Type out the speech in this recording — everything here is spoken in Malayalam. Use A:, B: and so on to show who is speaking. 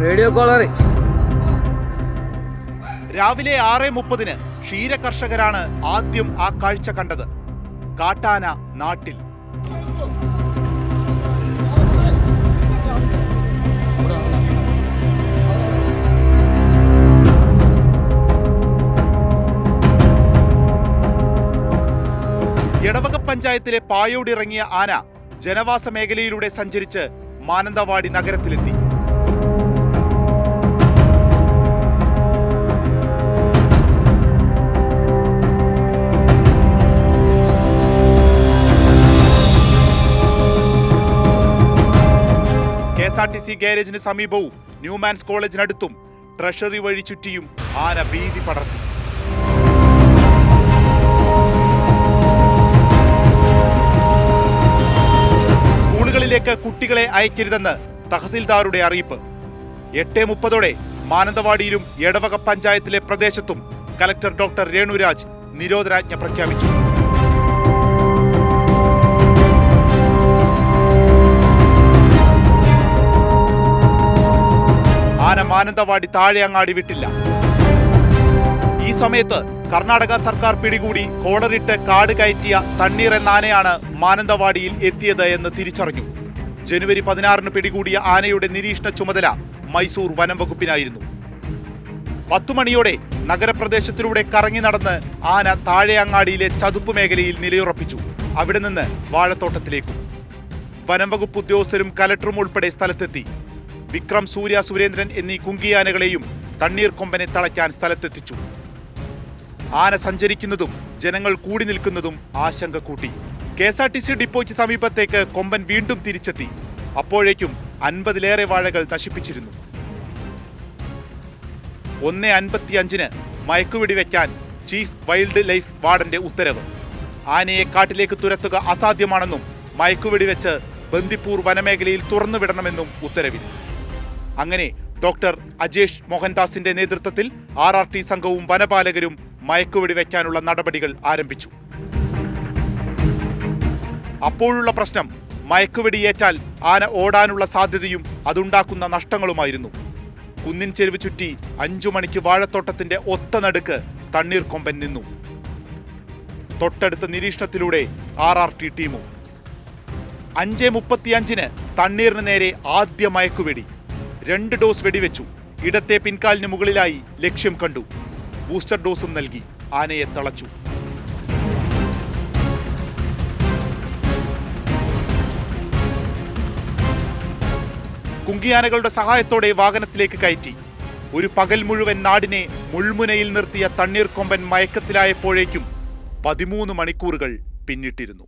A: വീഡിയോ കോളർ
B: രാവിലെ ആറ് മുപ്പതിന് ക്ഷീരകർഷകരാണ് ആദ്യം ആ കാഴ്ച കണ്ടത്. കാട്ടാന നാട്ടിൽ. എടവക പഞ്ചായത്തിലെ പായോടിറങ്ങിയ ആന ജനവാസ മേഖലയിലൂടെ സഞ്ചരിച്ച് മാനന്തവാടി നഗരത്തിലെത്തി. ആർ ടി സി ഗാരേജിന് സമീപവും ന്യൂമാൻസ് കോളേജിനടുത്തും ട്രഷറി വഴി ചുറ്റിയും ആന ഭീതി പടർത്തി സ്കൂളുകളിലേക്ക് കുട്ടികളെ അയക്കരുതെന്ന് തഹസിൽദാരുടെ അറിയിപ്പ്. എട്ട് മുപ്പതോടെ മാനന്തവാടിയിലും എടവക പഞ്ചായത്തിലെ പ്രദേശത്തും കലക്ടർ ഡോക്ടർ രേണുരാജ് നിരോധനാജ്ഞ പ്രഖ്യാപിച്ചു. മാനന്തവാടി താഴെ അങ്ങാടി വിട്ടില്ല. ഈ സമയത്ത് കർണാടക സർക്കാർ പിടികൂടി കോളറിട്ട് കാട് കയറ്റിയ തണ്ണീർ എന്ന ആനയാണ് മാനന്തവാടിയിൽ എത്തിയത് എന്ന് തിരിച്ചറിഞ്ഞു. ജനുവരി പതിനാറിന് പിടികൂടിയ ആനയുടെ നിരീക്ഷണ ചുമതല മൈസൂർ വനം വകുപ്പിനായിരുന്നു. പത്തു മണിയോടെ നഗരപ്രദേശത്തിലൂടെ കറങ്ങി നടന്ന് ആന താഴെ അങ്ങാടിയിലെ ചതുപ്പ് മേഖലയിൽ നിലയുറപ്പിച്ചു. അവിടെ നിന്ന് വാഴത്തോട്ടത്തിലേക്കും. വനം വകുപ്പ് ഉദ്യോഗസ്ഥരും കലക്ടറും ഉൾപ്പെടെ സ്ഥലത്തെത്തി. വിക്രം സൂര്യ സുരേന്ദ്രൻ എന്നീ കുങ്കിയാനകളെയും തണ്ണീർ കൊമ്പനെ തളയ്ക്കാൻ സ്ഥലത്തെത്തിച്ചു. ആന സഞ്ചരിക്കുന്നതും ജനങ്ങൾ കൂടി നിൽക്കുന്നതും ആശങ്ക കൂട്ടി. K S R T C ഡിപ്പോയ്ക്ക് സമീപത്തേക്ക് കൊമ്പൻ വീണ്ടും തിരിച്ചെത്തി. അപ്പോഴേക്കും അൻപതിലേറെ വാഴകൾ നശിപ്പിച്ചിരുന്നു. ഒന്ന് അൻപത്തി അഞ്ചിന് മയക്കുവെടി വയ്ക്കാൻ ചീഫ് വൈൽഡ് ലൈഫ് വാർഡന്റെ ഉത്തരവ്. ആനയെ കാട്ടിലേക്ക് തുരത്തുക അസാധ്യമാണെന്നും മയക്കുവെടി വെച്ച് ബന്ദിപ്പൂർ വനമേഖലയിൽ തുറന്നുവിടണമെന്നും ഉത്തരവിൽ. അങ്ങനെ ഡോക്ടർ അജേഷ് മോഹൻദാസിന്റെ നേതൃത്വത്തിൽ ആർ ആർ ടി സംഘവും വനപാലകരും മയക്കുവെടി വയ്ക്കാനുള്ള നടപടികൾ ആരംഭിച്ചു. അപ്പോഴുള്ള പ്രശ്നം മയക്കുവെടിയേറ്റാൽ ആന ഓടാനുള്ള സാധ്യതയും അതുണ്ടാക്കുന്ന നഷ്ടങ്ങളുമായിരുന്നു. കുന്നിൻ ചെരുവ് ചുറ്റി അഞ്ചു മണിക്ക് വാഴത്തോട്ടത്തിന്റെ ഒത്ത നടുക്ക് തണ്ണീർ കൊമ്പൻ നിന്നു. തൊട്ടടുത്ത നിരീക്ഷണത്തിലൂടെ ആർ ആർ ടി ടീമും. അഞ്ച് മുപ്പത്തിയഞ്ചിന് തണ്ണീറിന് നേരെ ആദ്യ മയക്കുവെടി. രണ്ട് ഡോസ് വെടിവെച്ചു. ഇടത്തെ പിൻകാലിന് മുകളിലായി ലക്ഷ്യം കണ്ടു. ബൂസ്റ്റർ ഡോസും നൽകി ആനയെ തളച്ചു. കുങ്കിയാനകളുടെ സഹായത്തോടെ വാഹനത്തിലേക്ക് കയറ്റി. ഒരു പകൽ മുഴുവൻ നാടിനെ മുൾമുനയിൽ നിർത്തിയ തണ്ണീർ കൊമ്പൻ മയക്കത്തിലായപ്പോഴേക്കും പതിമൂന്ന് മണിക്കൂറുകൾ പിന്നിട്ടിരുന്നു.